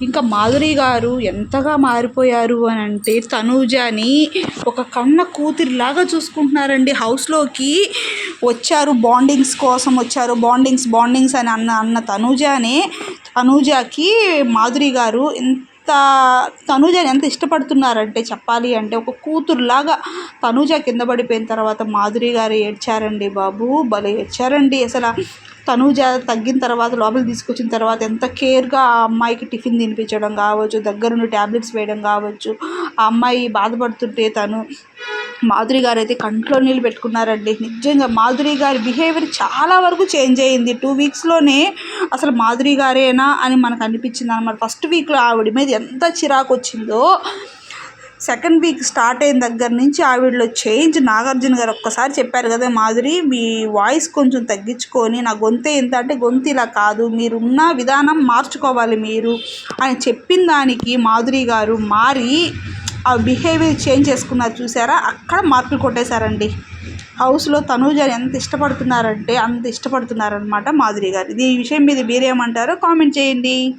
ఇంకా మాధురి గారు ఎంతగా మారిపోయారు అని అంటే తనూజని ఒక కన్న కూతురిలాగా చూసుకుంటున్నారండి. హౌస్లోకి వచ్చారు బాండింగ్స్ కోసం వచ్చారు. బాండింగ్స్ బాండింగ్స్ అని అన్న అన్న తనూజానే తనూజాకి మాధురి గారు ఎంత తనూజని ఎంత ఇష్టపడుతున్నారంటే చెప్పాలి అంటే ఒక కూతురులాగా తనూజ కింద పడిపోయిన తర్వాత మాధురి గారు ఏడ్చారండి బాబు భలే ఏడ్చారండి. అసలు తనూజ తగ్గిన తర్వాత లోపలికి తీసుకొచ్చిన తర్వాత ఎంత కేర్గా ఆ అమ్మాయికి టిఫిన్ తినిపించడం కావచ్చు దగ్గరుండి ట్యాబ్లెట్స్ వేయడం కావచ్చు ఆ అమ్మాయి బాధపడుతుంటే తను మాధురి గారు అయితే కంట్లో నీళ్ళు పెట్టుకున్నారండి. నిజంగా మాధురి గారి బిహేవియర్ చాలా వరకు చేంజ్ అయ్యింది టూ వీక్స్లోనే అసలు మాధురి గారేనా అని మనకు అనిపించింది అనమాట ఫస్ట్ వీక్లో ఆవిడ మీద ఎంత చిరాకు వచ్చిందో సెకండ్ వీక్ స్టార్ట్ అయిన దగ్గర నుంచి ఆవిడలో చేంజ్. నాగార్జున గారు ఒక్కసారి చెప్పారు కదా మాధురి మీ వాయిస్ కొంచెం తగ్గించుకొని నా గొంతే ఎంత అంటే గొంతు ఇలా కాదు మీరున్న విధానం మార్చుకోవాలి మీరు అని చెప్పిన దానికి మాధురి గారు మారి ఆ బిహేవియర్ చేంజ్ చేసుకున్నారు. చూసారా? అక్కడ మార్పులు కొట్టేశారండి. హౌస్లో తనూజని ఎంత ఇష్టపడుతున్నారంటే అంత ఇష్టపడుతున్నారనమాట మాధురి గారు. ఇది ఈ విషయం మీద మీరేమంటారో కామెంట్ చేయండి.